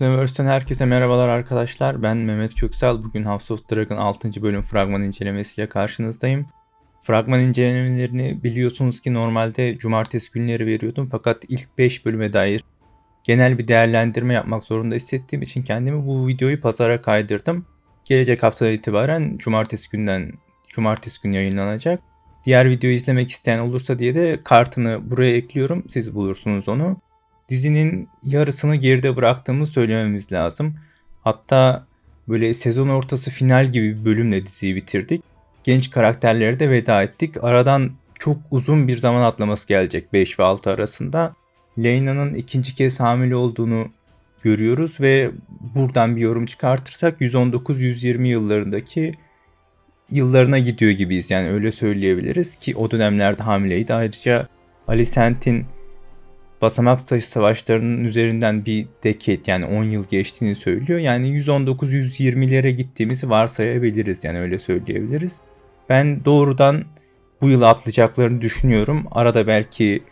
Sneverse'den herkese merhabalar arkadaşlar. Ben Mehmet Köksal. Bugün House of Dragon 6. bölüm fragman incelemesiyle karşınızdayım. Fragman incelemelerini biliyorsunuz ki normalde cumartesi günleri veriyordum. Fakat ilk 5 bölüme dair genel bir değerlendirme yapmak zorunda hissettiğim için kendimi bu videoyu pazara kaydırdım. Gelecek haftadan itibaren cumartesi günden cumartesi günü yayınlanacak. Diğer videoyu izlemek isteyen olursa diye de kartını buraya ekliyorum. Siz bulursunuz onu dizinin yarısını geride bıraktığımı söylememiz lazım. Hatta böyle sezon ortası final gibi bir bölümle diziyi bitirdik. Genç karakterlere de veda ettik. Aradan çok uzun bir zaman atlaması gelecek 5 ve 6 arasında. Leyna'nın ikinci kez hamile olduğunu görüyoruz ve buradan bir yorum çıkartırsak 119-120 yıllarındaki yıllarına gidiyor gibiyiz yani öyle söyleyebiliriz ki o dönemlerde hamileydi. Ayrıca Alicent'in basamak taşı savaşlarının üzerinden bir decade yani 10 yıl geçtiğini söylüyor. Yani 119-120'lere gittiğimizi varsayabiliriz yani öyle söyleyebiliriz. Ben doğrudan bu yıl atlayacaklarını düşünüyorum. Arada belki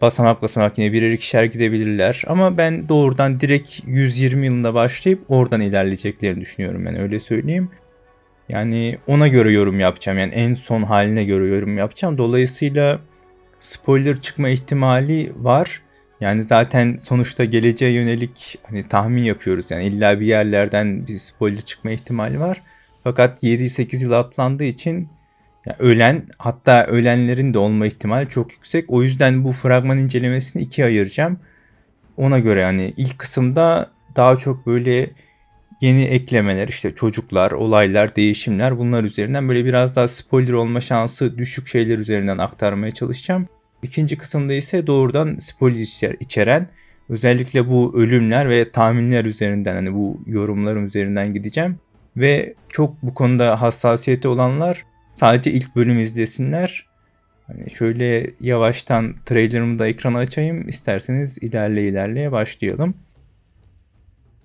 basamak basamak yine birer ikişer gidebilirler. Ama ben doğrudan direkt 120 yılında başlayıp oradan ilerleyeceklerini düşünüyorum ben öyle söyleyeyim. Yani ona göre yorum yapacağım. Yani en son haline göre yorum yapacağım. Dolayısıyla spoiler çıkma ihtimali var. Yani zaten sonuçta geleceğe yönelik hani tahmin yapıyoruz. Yani illa bir yerlerden bir spoiler çıkma ihtimali var. Fakat 7-8 yıl atlandığı için yani ölen hatta ölenlerin de olma ihtimali çok yüksek. O yüzden bu fragman incelemesini ikiye ayıracağım. Ona göre yani ilk kısımda daha çok böyle yeni eklemeler işte çocuklar, olaylar, değişimler bunlar üzerinden böyle biraz daha spoiler olma şansı düşük şeyler üzerinden aktarmaya çalışacağım. İkinci kısımda ise doğrudan spoiler içeren özellikle bu ölümler ve tahminler üzerinden hani bu yorumlarım üzerinden gideceğim. Ve çok bu konuda hassasiyeti olanlar sadece ilk bölüm izlesinler. Hani şöyle yavaştan trailerımı da ekrana açayım. İsterseniz ilerle ilerleye başlayalım.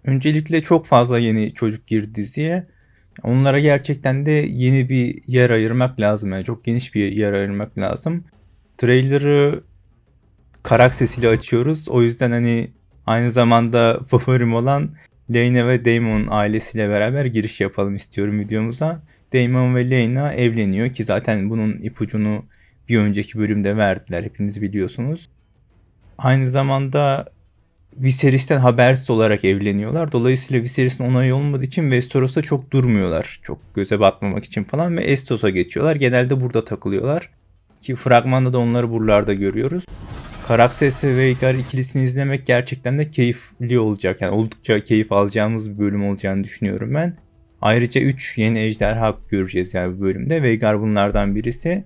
Öncelikle çok fazla yeni çocuk girdi diziye. Onlara gerçekten de yeni bir yer ayırmak lazım. Yani çok geniş bir yer ayırmak lazım. Trailer'ı karak sesiyle açıyoruz. O yüzden hani aynı zamanda favorim olan Leyna ve Damon ailesiyle beraber giriş yapalım istiyorum videomuza. Damon ve Leyna evleniyor ki zaten bunun ipucunu bir önceki bölümde verdiler. Hepiniz biliyorsunuz. Aynı zamanda Viserys'ten habersiz olarak evleniyorlar. Dolayısıyla Viserys'in onayı olmadığı için Westeros'ta çok durmuyorlar. Çok göze batmamak için falan ve Estos'a geçiyorlar. Genelde burada takılıyorlar. Ki fragmanda da onları buralarda görüyoruz. Karakses ve Veigar ikilisini izlemek gerçekten de keyifli olacak. Yani oldukça keyif alacağımız bir bölüm olacağını düşünüyorum ben. Ayrıca 3 yeni ejderha göreceğiz yani bu bölümde. Veigar bunlardan birisi.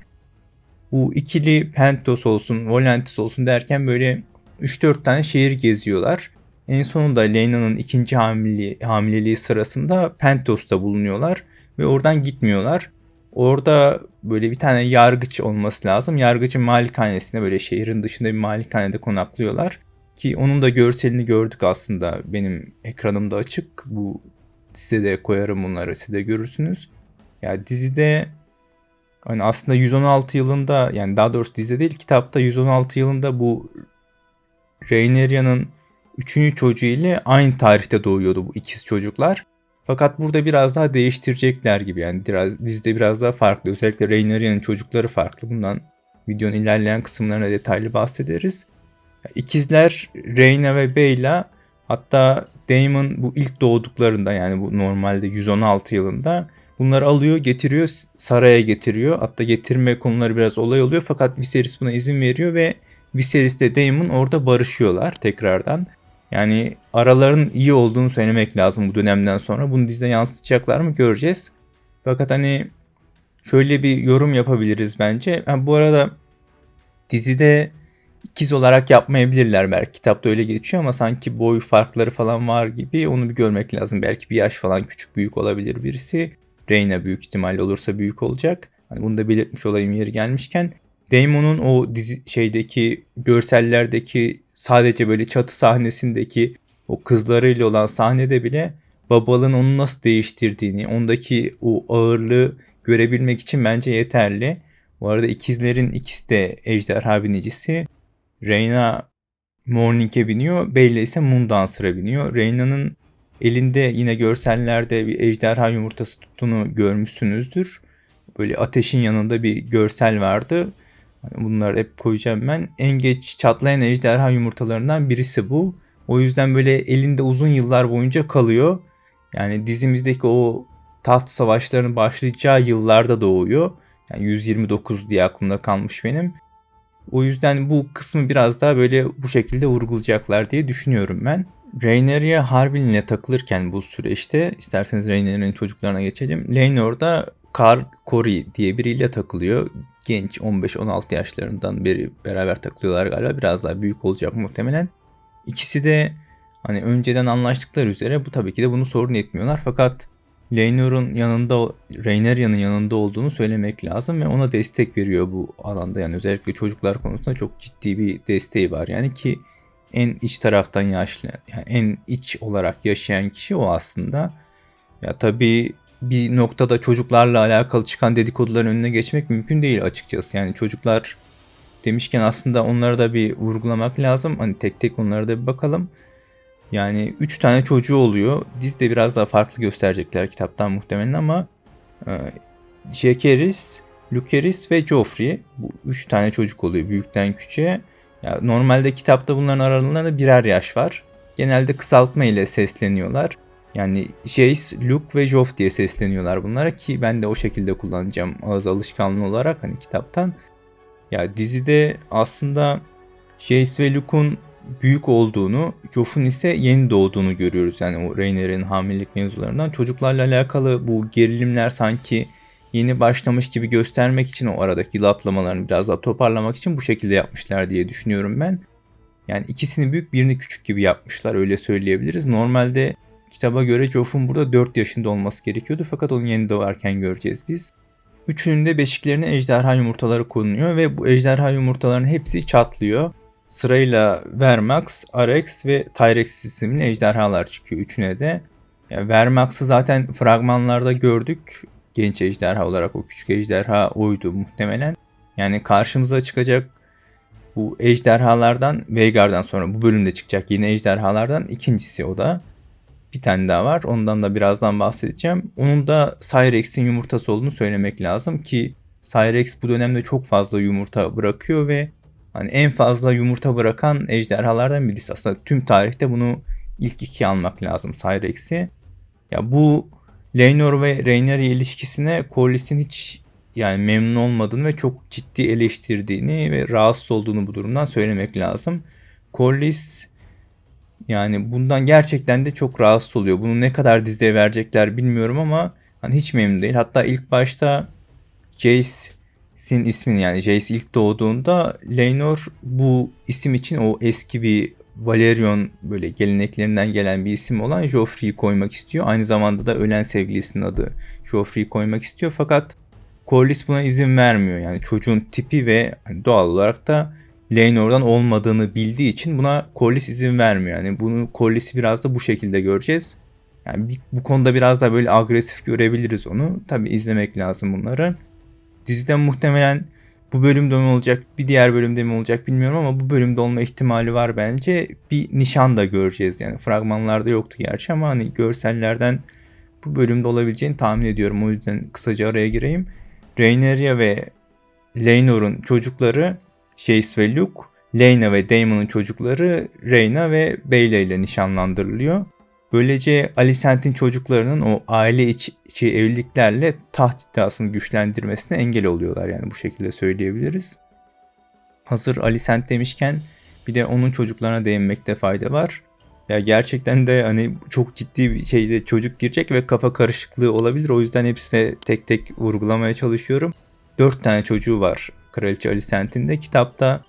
Bu ikili Pentos olsun, Volantis olsun derken böyle 3-4 tane şehir geziyorlar. En sonunda Leyna'nın ikinci hamile, hamileliği sırasında Pentos'ta bulunuyorlar ve oradan gitmiyorlar. Orada böyle bir tane yargıç olması lazım. Yargıcın malikanesine böyle şehrin dışında bir malikanede konaklıyorlar. Ki onun da görselini gördük aslında benim ekranımda açık. Bu dizide koyarım bunları siz de görürsünüz. Ya yani dizide hani aslında 116 yılında yani daha doğrusu dizide değil kitapta 116 yılında bu Rhaenyra'nın üçüncü çocuğu ile aynı tarihte doğuyordu bu ikiz çocuklar. Fakat burada biraz daha değiştirecekler gibi yani biraz dizide biraz daha farklı. Özellikle Rhaenyra'nın çocukları farklı. Bundan videonun ilerleyen kısımlarına detaylı bahsederiz. İkizler Rhaena ve Beyla hatta Daemon bu ilk doğduklarında yani bu normalde 116 yılında bunları alıyor getiriyor saraya getiriyor. Hatta getirme konuları biraz olay oluyor fakat Viserys buna izin veriyor ve Viserys ile Daemon orada barışıyorlar tekrardan. Yani araların iyi olduğunu söylemek lazım bu dönemden sonra. Bunu dizide yansıtacaklar mı göreceğiz. Fakat hani şöyle bir yorum yapabiliriz bence. Ha, bu arada dizide ikiz olarak yapmayabilirler belki. Kitapta öyle geçiyor ama sanki boy farkları falan var gibi onu bir görmek lazım. Belki bir yaş falan küçük büyük olabilir birisi. Reyna büyük ihtimalle olursa büyük olacak. Hani bunu da belirtmiş olayım yeri gelmişken. Damon'un o dizi şeydeki görsellerdeki sadece böyle çatı sahnesindeki o kızlarıyla olan sahnede bile babalığın onu nasıl değiştirdiğini, ondaki o ağırlığı görebilmek için bence yeterli. Bu arada ikizlerin ikisi de ejderha binicisi. Reyna Morning'e biniyor. Beyla ise Moondancer'a biniyor. Reyna'nın elinde yine görsellerde bir ejderha yumurtası tuttuğunu görmüşsünüzdür. Böyle ateşin yanında bir görsel vardı. Bunları hep koyacağım ben. En geç çatlayan ejderha yumurtalarından birisi bu. O yüzden böyle elinde uzun yıllar boyunca kalıyor. Yani dizimizdeki o taht savaşlarının başlayacağı yıllarda doğuyor. Yani 129 diye aklımda kalmış benim. O yüzden bu kısmı biraz daha böyle bu şekilde vurgulayacaklar diye düşünüyorum ben. Rhaenyra Harbin'le takılırken bu süreçte isterseniz Rhaenyra'nın çocuklarına geçelim. Laenor'da Karl Corey diye biriyle takılıyor. Genç 15-16 yaşlarından beri beraber takılıyorlar galiba. Biraz daha büyük olacak muhtemelen. İkisi de hani önceden anlaştıkları üzere bu tabii ki de bunu sorun etmiyorlar. Fakat Laenor'un yanında, Rhaenyara'nın yanında olduğunu söylemek lazım ve ona destek veriyor bu alanda. Yani özellikle çocuklar konusunda çok ciddi bir desteği var. Yani ki en iç taraftan yaşlı, yani en iç olarak yaşayan kişi o aslında. Ya tabii bir noktada çocuklarla alakalı çıkan dedikoduların önüne geçmek mümkün değil açıkçası. Yani çocuklar demişken aslında onları da bir vurgulamak lazım. Hani tek tek onlara da bir bakalım. Yani 3 tane çocuğu oluyor. Dizide biraz daha farklı gösterecekler kitaptan muhtemelen ama e, Jaehaerys, Lucerys ve Joffrey bu 3 tane çocuk oluyor büyükten küçüğe. Ya normalde kitapta bunların aralarında birer yaş var. Genelde kısaltma ile sesleniyorlar. Yani Jace, Luke ve Joff diye sesleniyorlar bunlara ki ben de o şekilde kullanacağım ağız alışkanlığı olarak hani kitaptan. Ya dizide aslında Jace ve Luke'un büyük olduğunu, Joff'un ise yeni doğduğunu görüyoruz. Yani o Rhaenyra'nın hamilelik mevzularından. Çocuklarla alakalı bu gerilimler sanki yeni başlamış gibi göstermek için o aradaki yıl atlamalarını biraz daha toparlamak için bu şekilde yapmışlar diye düşünüyorum ben. Yani ikisini büyük birini küçük gibi yapmışlar öyle söyleyebiliriz. Normalde kitaba göre Joff'un burada 4 yaşında olması gerekiyordu fakat onu yeni doğarken göreceğiz biz. Üçünün de beşiklerine ejderha yumurtaları konuluyor ve bu ejderha yumurtaların hepsi çatlıyor. Sırayla Vermax, Arex ve Tyrex isimli ejderhalar çıkıyor üçüne de. Yani Vermax'ı zaten fragmanlarda gördük. Genç ejderha olarak o küçük ejderha oydu muhtemelen. Yani karşımıza çıkacak bu ejderhalardan Veigar'dan sonra bu bölümde çıkacak yeni ejderhalardan ikincisi o da. Bir tane daha var. Ondan da birazdan bahsedeceğim. Onun da Cyrex'in yumurtası olduğunu söylemek lazım ki Cyrex bu dönemde çok fazla yumurta bırakıyor ve hani en fazla yumurta bırakan ejderhalardan birisi. Aslında tüm tarihte bunu ilk iki almak lazım Cyrex'i. Ya bu Laenor ve Rhaenyra ilişkisine Corlys'in hiç yani memnun olmadığını ve çok ciddi eleştirdiğini ve rahatsız olduğunu bu durumdan söylemek lazım. Corlys yani bundan gerçekten de çok rahatsız oluyor. Bunu ne kadar dizide verecekler bilmiyorum ama hani hiç memnun değil. Hatta ilk başta Jace'in ismini yani Jace ilk doğduğunda Laenor bu isim için o eski bir Valerion böyle geleneklerinden gelen bir isim olan Joffrey'i koymak istiyor. Aynı zamanda da ölen sevgilisinin adı Joffrey'i koymak istiyor. Fakat Corlys buna izin vermiyor. Yani çocuğun tipi ve hani doğal olarak da Laenor'dan olmadığını bildiği için buna Corlys izin vermiyor. Yani bunu Corlys'i biraz da bu şekilde göreceğiz. Yani bir, bu konuda biraz daha böyle agresif görebiliriz onu. Tabi izlemek lazım bunları. Diziden muhtemelen bu bölümde mi olacak, bir diğer bölümde mi olacak bilmiyorum ama bu bölümde olma ihtimali var bence. Bir nişan da göreceğiz yani. Fragmanlarda yoktu gerçi ama hani görsellerden bu bölümde olabileceğini tahmin ediyorum. O yüzden kısaca araya gireyim. Rhaenyra ve Laenor'un çocukları Jace ve Luke, Lena ve Daemon'un çocukları Reyna ve Beyla ile nişanlandırılıyor. Böylece Alicent'in çocuklarının o aile içi evliliklerle taht iddiasını güçlendirmesine engel oluyorlar yani bu şekilde söyleyebiliriz. Hazır Alicent demişken bir de onun çocuklarına değinmekte fayda var. Ya gerçekten de hani çok ciddi bir şeyde çocuk girecek ve kafa karışıklığı olabilir. O yüzden hepsine tek tek vurgulamaya çalışıyorum. 4 tane çocuğu var Kraliçe Alicent'in de. Kitapta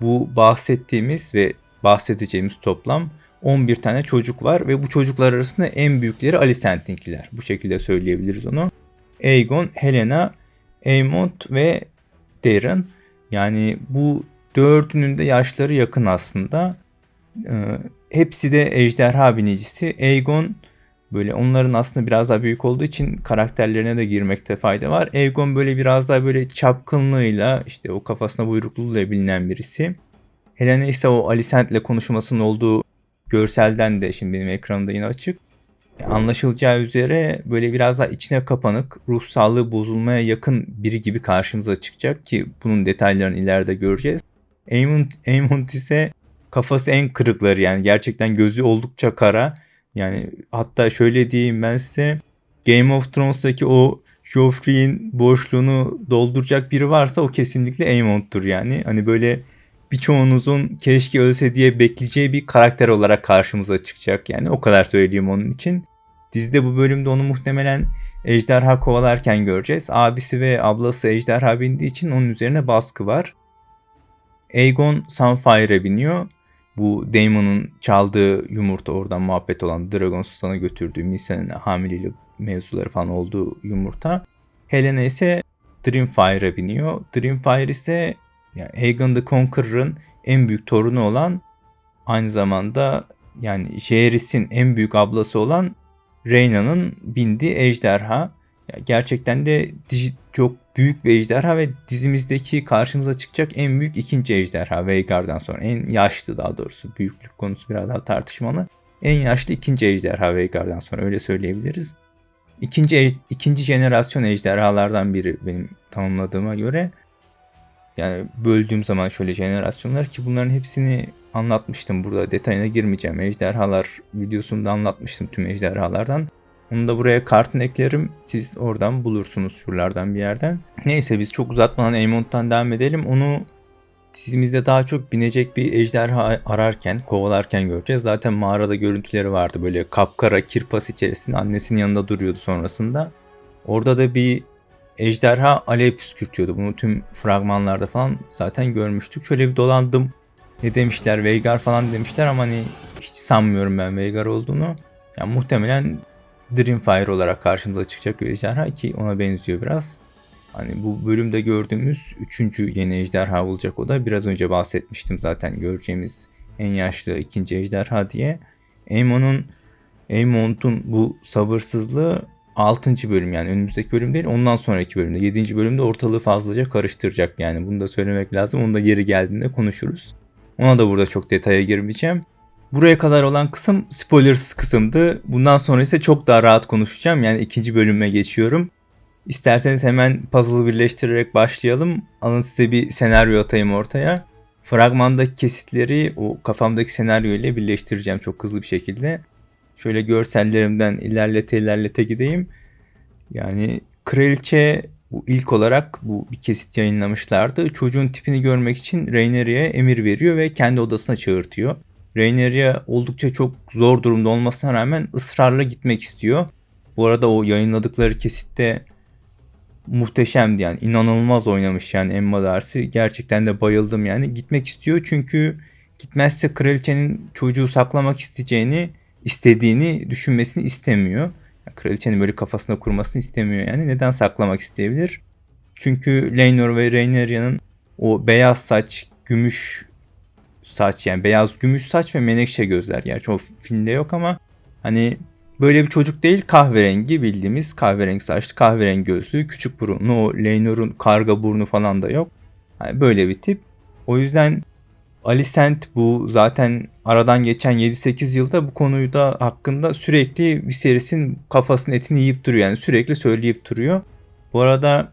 bu bahsettiğimiz ve bahsedeceğimiz toplam 11 tane çocuk var ve bu çocuklar arasında en büyükleri Alicent'inkiler. Bu şekilde söyleyebiliriz onu. Aegon, Helena, Aemond ve Daeron. Yani bu dördünün de yaşları yakın aslında. Ee, hepsi de ejderha binicisi. Aegon böyle onların aslında biraz daha büyük olduğu için karakterlerine de girmekte fayda var. Aegon böyle biraz daha böyle çapkınlığıyla işte o kafasına buyrukluğuyla bilinen birisi. Helena ise o Alicent'le konuşmasının olduğu görselden de şimdi benim ekranımda yine açık. Anlaşılacağı üzere böyle biraz daha içine kapanık, ruh sağlığı bozulmaya yakın biri gibi karşımıza çıkacak ki bunun detaylarını ileride göreceğiz. Aemond, Aemond ise kafası en kırıkları yani gerçekten gözü oldukça kara. Yani hatta şöyle diyeyim ben size Game of Thrones'taki o Joffrey'in boşluğunu dolduracak biri varsa o kesinlikle Aemond'dur yani. Hani böyle birçoğunuzun keşke ölse diye bekleyeceği bir karakter olarak karşımıza çıkacak yani. O kadar söyleyeyim onun için. Dizide bu bölümde onu muhtemelen ejderha kovalarken göreceğiz. Abisi ve ablası ejderha bindiği için onun üzerine baskı var. Aegon Sunfire'a biniyor. Bu Daemon'un çaldığı yumurta oradan muhabbet olan Dragonstan'a götürdüğü Missandei'nin hamilelik mevzuları falan olduğu yumurta. Helena ise Dreamfire'a biniyor. Dreamfire ise yani Aegon the Conqueror'ın en büyük torunu olan aynı zamanda yani Jaehaerys'in en büyük ablası olan Rhaena'nın bindiği ejderha. Yani gerçekten de çok büyük bir ejderha ve dizimizdeki karşımıza çıkacak en büyük ikinci ejderha Veigar'dan sonra. En yaşlı daha doğrusu. Büyüklük konusu biraz daha tartışmalı. En yaşlı ikinci ejderha Veigar'dan sonra öyle söyleyebiliriz. İkinci, ikinci jenerasyon ejderhalardan biri benim tanımladığıma göre. Yani böldüğüm zaman şöyle jenerasyonlar ki bunların hepsini anlatmıştım. Burada detayına girmeyeceğim. Ejderhalar videosunda anlatmıştım tüm ejderhalardan. Onu da buraya kartın eklerim. Siz oradan bulursunuz şuralardan bir yerden. Neyse biz çok uzatmadan Aemon'dan devam edelim. Onu dizimizde daha çok binecek bir ejderha ararken, kovalarken göreceğiz. Zaten mağarada görüntüleri vardı. Böyle kapkara kirpas içerisinde annesinin yanında duruyordu sonrasında. Orada da bir ejderha alev püskürtüyordu. Bunu tüm fragmanlarda falan zaten görmüştük. Şöyle bir dolandım. Ne demişler? Veigar falan demişler ama hani hiç sanmıyorum ben Veigar olduğunu. Yani muhtemelen Dreamfire olarak karşımıza çıkacak bir ejderha ki ona benziyor biraz. Hani bu bölümde gördüğümüz üçüncü yeni ejderha olacak o da. Biraz önce bahsetmiştim zaten göreceğimiz en yaşlı ikinci ejderha diye. Aemon'un Aemon'un bu sabırsızlığı 6. bölüm yani önümüzdeki bölüm değil ondan sonraki bölümde 7. bölümde ortalığı fazlaca karıştıracak yani bunu da söylemek lazım. Onu da yeri geldiğinde konuşuruz. Ona da burada çok detaya girmeyeceğim. Buraya kadar olan kısım spoilersız kısımdı. Bundan sonra ise çok daha rahat konuşacağım. Yani ikinci bölüme geçiyorum. İsterseniz hemen puzzle'ı birleştirerek başlayalım. Alın size bir senaryo atayım ortaya. Fragmandaki kesitleri o kafamdaki senaryo ile birleştireceğim çok hızlı bir şekilde. Şöyle görsellerimden ilerlete ilerlete gideyim. Yani kraliçe bu ilk olarak bu bir kesit yayınlamışlardı. Çocuğun tipini görmek için Rhaenyra'ya emir veriyor ve kendi odasına çağırtıyor. Rhaenyra oldukça çok zor durumda olmasına rağmen ısrarla gitmek istiyor. Bu arada o yayınladıkları kesitte muhteşemdi yani inanılmaz oynamış yani Emma Darcy gerçekten de bayıldım yani gitmek istiyor çünkü gitmezse kraliçenin çocuğu saklamak isteyeceğini istediğini düşünmesini istemiyor. Yani kraliçenin böyle kafasına kurmasını istemiyor yani neden saklamak isteyebilir? Çünkü Laenor ve Rhaenyra'nın o beyaz saç, gümüş saç yani beyaz gümüş saç ve menekşe gözler. Gerçi o filmde yok ama hani böyle bir çocuk değil kahverengi bildiğimiz kahverengi saçlı kahverengi gözlü küçük burunlu o Leynor'un karga burnu falan da yok. Yani böyle bir tip. O yüzden Alicent bu zaten aradan geçen 7-8 yılda bu konuyu da hakkında sürekli Viserys'in kafasının etini yiyip duruyor. Yani sürekli söyleyip duruyor. Bu arada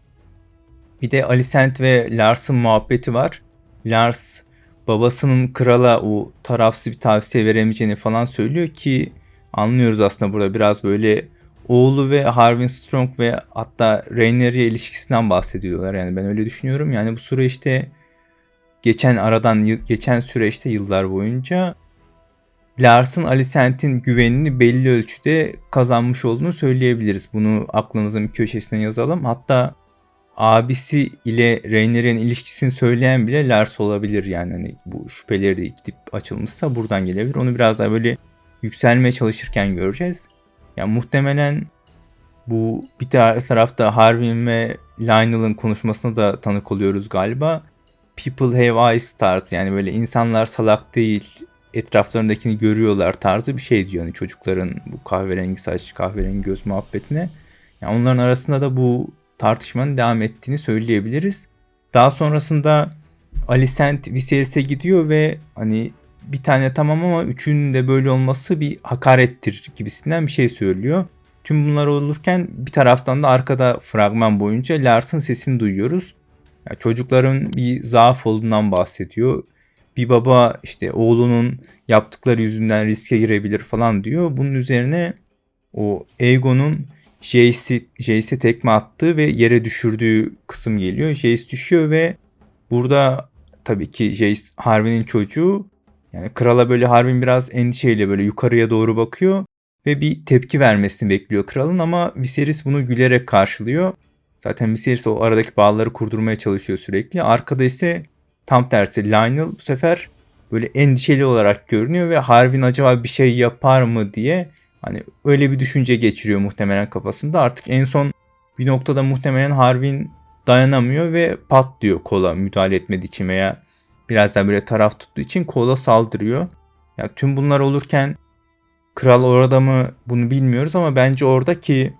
bir de Alicent ve Lars'ın muhabbeti var. Lars babasının krala o tarafsız bir tavsiye veremeyeceğini falan söylüyor ki anlıyoruz aslında burada biraz böyle oğlu ve Harwin Strong ve hatta Rhaenyra ilişkisinden bahsediyorlar. Yani ben öyle düşünüyorum. Yani bu süreçte geçen aradan geçen süreçte yıllar boyunca Lars'ın Alicent'in güvenini belli ölçüde kazanmış olduğunu söyleyebiliriz. Bunu aklımızın bir köşesine yazalım. Hatta abisi ile Rhaenyra'nın ilişkisini söyleyen bile Lars olabilir yani hani bu şüpheleri de gidip açılmışsa buradan gelebilir. Onu biraz daha böyle yükselmeye çalışırken göreceğiz. Yani muhtemelen bu bir tarafta Harwin ve Lionel'ın konuşmasına da tanık oluyoruz galiba. People have eyes tarzı yani böyle insanlar salak değil etraflarındakini görüyorlar tarzı bir şey diyor yani çocukların bu kahverengi saç kahverengi göz muhabbetine. Yani onların arasında da bu tartışmanın devam ettiğini söyleyebiliriz. Daha sonrasında Alicent Viserys'e gidiyor ve hani bir tane tamam ama üçünün de böyle olması bir hakarettir gibisinden bir şey söylüyor. Tüm bunlar olurken bir taraftan da arkada fragman boyunca Lars'ın sesini duyuyoruz. Yani çocukların bir zaaf olduğundan bahsediyor. Bir baba işte oğlunun yaptıkları yüzünden riske girebilir falan diyor. Bunun üzerine o Aegon'un Jace'i Jace'e tekme attığı ve yere düşürdüğü kısım geliyor. Jace düşüyor ve burada tabii ki Jace Harvey'nin çocuğu. Yani krala böyle Harvey biraz endişeyle böyle yukarıya doğru bakıyor ve bir tepki vermesini bekliyor kralın ama Viserys bunu gülerek karşılıyor. Zaten Viserys o aradaki bağları kurdurmaya çalışıyor sürekli. Arkada ise tam tersi Lionel bu sefer böyle endişeli olarak görünüyor ve Harvin acaba bir şey yapar mı diye hani öyle bir düşünce geçiriyor muhtemelen kafasında. Artık en son bir noktada muhtemelen Harvin dayanamıyor ve patlıyor kola müdahale etmediği için veya biraz daha böyle taraf tuttuğu için kola saldırıyor. Ya tüm bunlar olurken kral orada mı bunu bilmiyoruz ama bence oradaki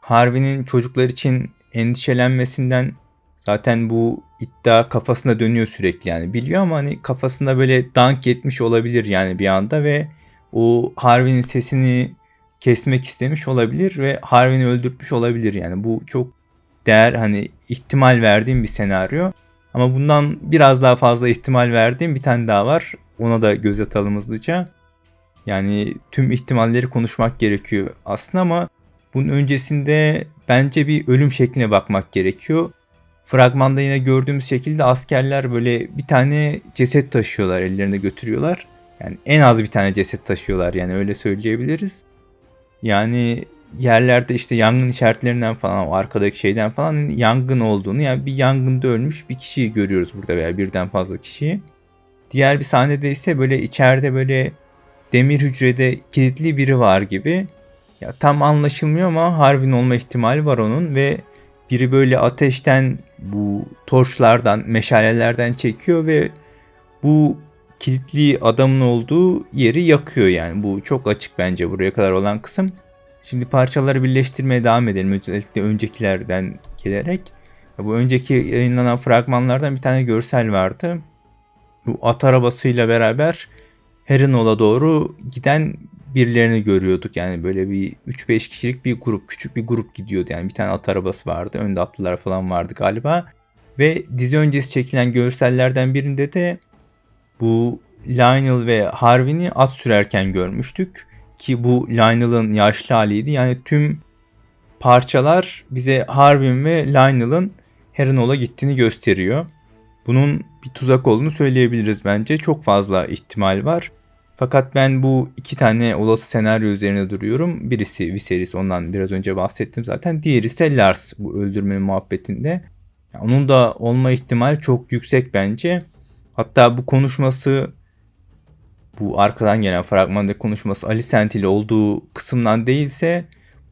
Harvey'nin çocuklar için endişelenmesinden zaten bu iddia kafasında dönüyor sürekli yani biliyor ama hani kafasında böyle dank etmiş olabilir yani bir anda ve o Harvey'nin sesini kesmek istemiş olabilir ve Harvey'ni öldürtmüş olabilir yani bu çok değer hani ihtimal verdiğim bir senaryo. Ama bundan biraz daha fazla ihtimal verdiğim bir tane daha var. Ona da göz atalım hızlıca. Yani tüm ihtimalleri konuşmak gerekiyor aslında ama bunun öncesinde bence bir ölüm şekline bakmak gerekiyor. Fragmanda yine gördüğümüz şekilde askerler böyle bir tane ceset taşıyorlar, ellerinde götürüyorlar. Yani en az bir tane ceset taşıyorlar yani öyle söyleyebiliriz. Yani yerlerde işte yangın işaretlerinden falan o arkadaki şeyden falan yangın olduğunu yani bir yangında ölmüş bir kişiyi görüyoruz burada veya birden fazla kişiyi. Diğer bir sahnede ise böyle içeride böyle demir hücrede kilitli biri var gibi. Ya tam anlaşılmıyor ama Harvin olma ihtimali var onun ve biri böyle ateşten bu torçlardan, meşalelerden çekiyor ve bu kilitli adamın olduğu yeri yakıyor yani. Bu çok açık bence buraya kadar olan kısım. Şimdi parçaları birleştirmeye devam edelim. Özellikle öncekilerden gelerek. Bu önceki yayınlanan fragmanlardan bir tane görsel vardı. Bu at arabasıyla beraber Harrenhal'a doğru giden birilerini görüyorduk. Yani böyle bir 3-5 kişilik bir grup, küçük bir grup gidiyordu. Yani bir tane at arabası vardı. Önde atlılar falan vardı galiba. Ve dizi öncesi çekilen görsellerden birinde de bu Lionel ve Harvey'ni at sürerken görmüştük. Ki bu Lionel'ın yaşlı haliydi. Yani tüm parçalar bize Harvey ve Lionel'ın Harrenhal'a gittiğini gösteriyor. Bunun bir tuzak olduğunu söyleyebiliriz bence. Çok fazla ihtimal var. Fakat ben bu iki tane olası senaryo üzerine duruyorum. Birisi Viserys ondan biraz önce bahsettim zaten. Diğeri ise Lars bu öldürmenin muhabbetinde. Onun da olma ihtimali çok yüksek bence. Hatta bu konuşması bu arkadan gelen fragmanda konuşması Alicent ile olduğu kısımdan değilse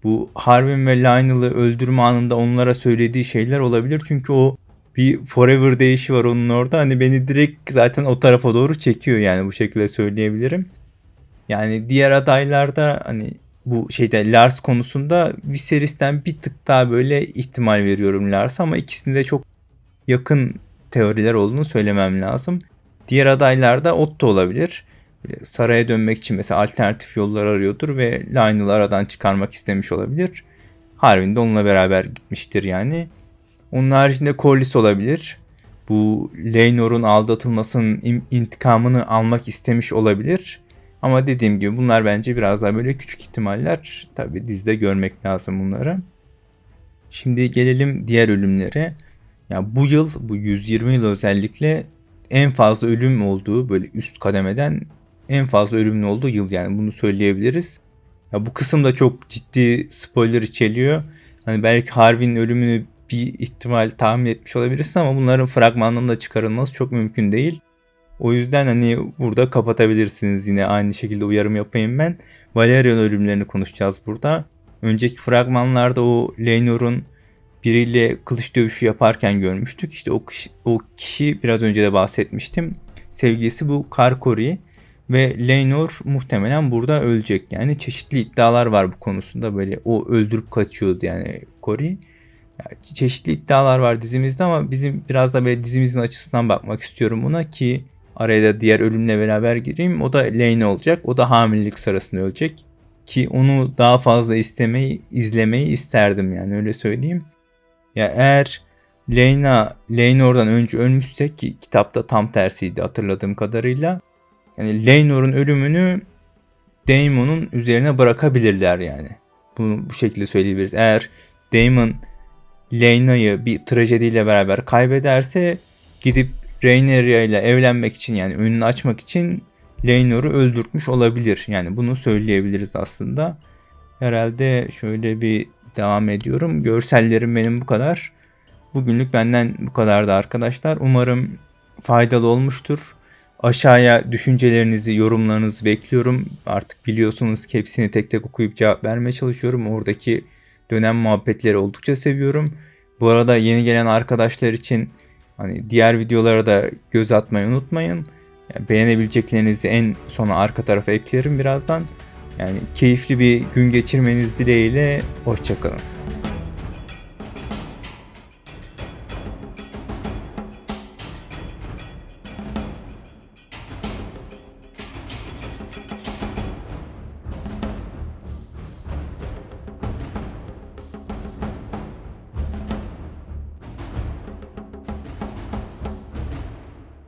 bu Harvin ve Lionel'ı öldürme anında onlara söylediği şeyler olabilir. Çünkü o bir forever değişi var onun orada. Hani beni direkt zaten o tarafa doğru çekiyor yani bu şekilde söyleyebilirim. Yani diğer adaylarda hani bu şeyde Lars konusunda Viserys'ten bir tık daha böyle ihtimal veriyorum Lars'a ama ikisinde de çok yakın teoriler olduğunu söylemem lazım. Diğer adaylarda Otto olabilir. Saraya dönmek için mesela alternatif yollar arıyordur ve Lionel'ı aradan çıkarmak istemiş olabilir. Harvin de onunla beraber gitmiştir yani. Onun haricinde Corlys olabilir. Bu Leynor'un aldatılmasının intikamını almak istemiş olabilir. Ama dediğim gibi bunlar bence biraz daha böyle küçük ihtimaller. Tabi dizide görmek lazım bunları. Şimdi gelelim diğer ölümlere. Ya yani bu yıl, bu 120 yıl özellikle en fazla ölüm olduğu böyle üst kademeden en fazla ölümün olduğu yıl yani bunu söyleyebiliriz. Ya bu kısım da çok ciddi spoiler içeriyor. Hani belki Harvey'nin ölümünü bir ihtimal tahmin etmiş olabilirsin ama bunların fragmanının da çıkarılması çok mümkün değil. O yüzden hani burada kapatabilirsiniz yine aynı şekilde uyarım yapayım ben. Valerian ölümlerini konuşacağız burada. Önceki fragmanlarda o Leynor'un biriyle kılıç dövüşü yaparken görmüştük. İşte o kişi, o kişi biraz önce de bahsetmiştim. Sevgilisi bu Karkori ve Leynor muhtemelen burada ölecek. Yani çeşitli iddialar var bu konusunda böyle o öldürüp kaçıyordu yani Cory. Yani çeşitli iddialar var dizimizde ama bizim biraz da böyle dizimizin açısından bakmak istiyorum buna ki araya da diğer ölümle beraber gireyim. O da Lane olacak. O da hamilelik sırasında ölecek. Ki onu daha fazla istemeyi, izlemeyi isterdim yani öyle söyleyeyim. Ya eğer Leyna, Leynor'dan önce ölmüşse ki kitapta tam tersiydi hatırladığım kadarıyla. Yani Leynor'un ölümünü Daemon'un üzerine bırakabilirler yani. Bunu bu şekilde söyleyebiliriz. Eğer Daemon Leyna'yı bir trajediyle beraber kaybederse gidip Rhaenyra ile evlenmek için yani önünü açmak için Leynor'u öldürtmüş olabilir. Yani bunu söyleyebiliriz aslında. Herhalde şöyle bir devam ediyorum. Görsellerim benim bu kadar. Bugünlük benden bu kadardı arkadaşlar. Umarım faydalı olmuştur. Aşağıya düşüncelerinizi, yorumlarınızı bekliyorum. Artık biliyorsunuz ki hepsini tek tek okuyup cevap vermeye çalışıyorum. Oradaki dönem muhabbetleri oldukça seviyorum. Bu arada yeni gelen arkadaşlar için hani diğer videolara da göz atmayı unutmayın. Yani beğenebileceklerinizi en sona arka tarafa eklerim birazdan. Yani keyifli bir gün geçirmeniz dileğiyle hoşçakalın.